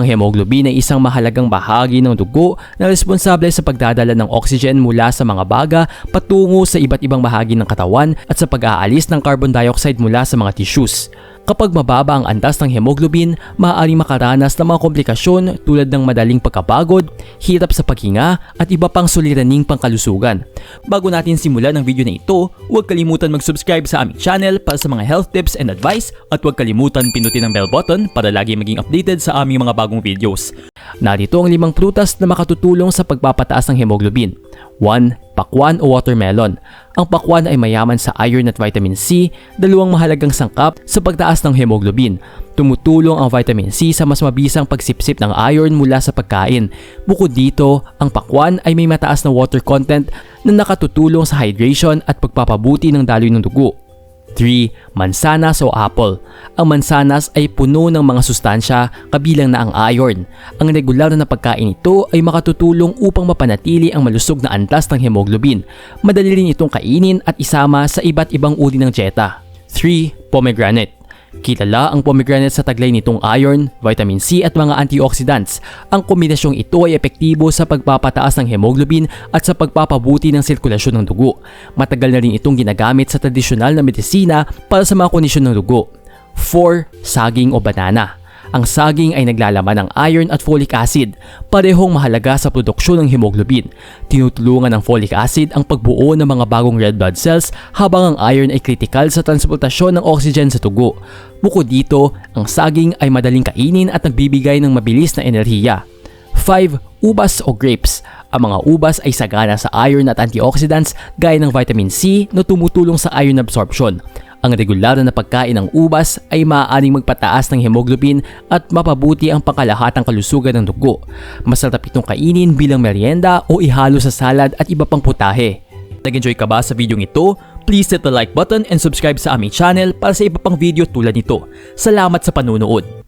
Ang hemoglobin ay isang mahalagang bahagi ng dugo na responsable sa pagdadala ng oxygen mula sa mga baga patungo sa iba't ibang bahagi ng katawan at sa pag-aalis ng carbon dioxide mula sa mga tissues. Kapag mababa ang antas ng hemoglobin, maaaring makaranas ng mga komplikasyon tulad ng madaling pagkapagod, hirap sa paghinga at iba pang suliraning pangkalusugan. Bago natin simulan ang video na ito, huwag kalimutan mag-subscribe sa aming channel para sa mga health tips and advice at huwag kalimutan pinutin ang bell button para lagi maging updated sa aming mga bagong videos. Narito ang limang prutas na makatutulong sa pagpapataas ng hemoglobin. 1. Pakwan o watermelon. Ang pakwan ay mayaman sa iron at vitamin C, dalawang mahalagang sangkap sa pagtaas ng hemoglobin. Tumutulong ang vitamin C sa mas mabisang pagsipsip ng iron mula sa pagkain. Bukod dito, ang pakwan ay may mataas na water content na nakatutulong sa hydration at pagpapabuti ng daloy ng dugo. 3. Mansanas o apple. Ang mansanas ay puno ng mga sustansya kabilang na ang iron. Ang regular na pagkain ito ay makatutulong upang mapanatili ang malusog na antas ng hemoglobin. Madali rin itong kainin at isama sa iba't ibang uri ng dieta. 3. Pomegranate. Kilala ang pomegranate sa taglay nitong iron, vitamin C at mga antioxidants. Ang kombinasyong ito ay epektibo sa pagpapataas ng hemoglobin at sa pagpapabuti ng sirkulasyon ng dugo. Matagal na rin itong ginagamit sa tradisyonal na medisina para sa mga kondisyon ng dugo. 4. Saging o banana. Ang saging ay naglalaman ng iron at folic acid, parehong mahalaga sa produksyon ng hemoglobin. Tinutulungan ng folic acid ang pagbuo ng mga bagong red blood cells habang ang iron ay kritikal sa transportasyon ng oxygen sa tugo. Bukod dito, ang saging ay madaling kainin at nagbibigay ng mabilis na enerhiya. 5. Ubas o grapes. Ang mga ubas ay sagana sa iron at antioxidants gaya ng vitamin C na tumutulong sa iron absorption. Ang regular na pagkain ng ubas ay maaaring magpataas ng hemoglobin at mapabuti ang pangkalahatang kalusugan ng dugo. Masarap itong kainin bilang merienda o ihalo sa salad at iba pang putahe. Nag-enjoy ka ba sa video ito? Please hit the like button and subscribe sa aming channel para sa iba pang video tulad nito. Salamat sa panunood!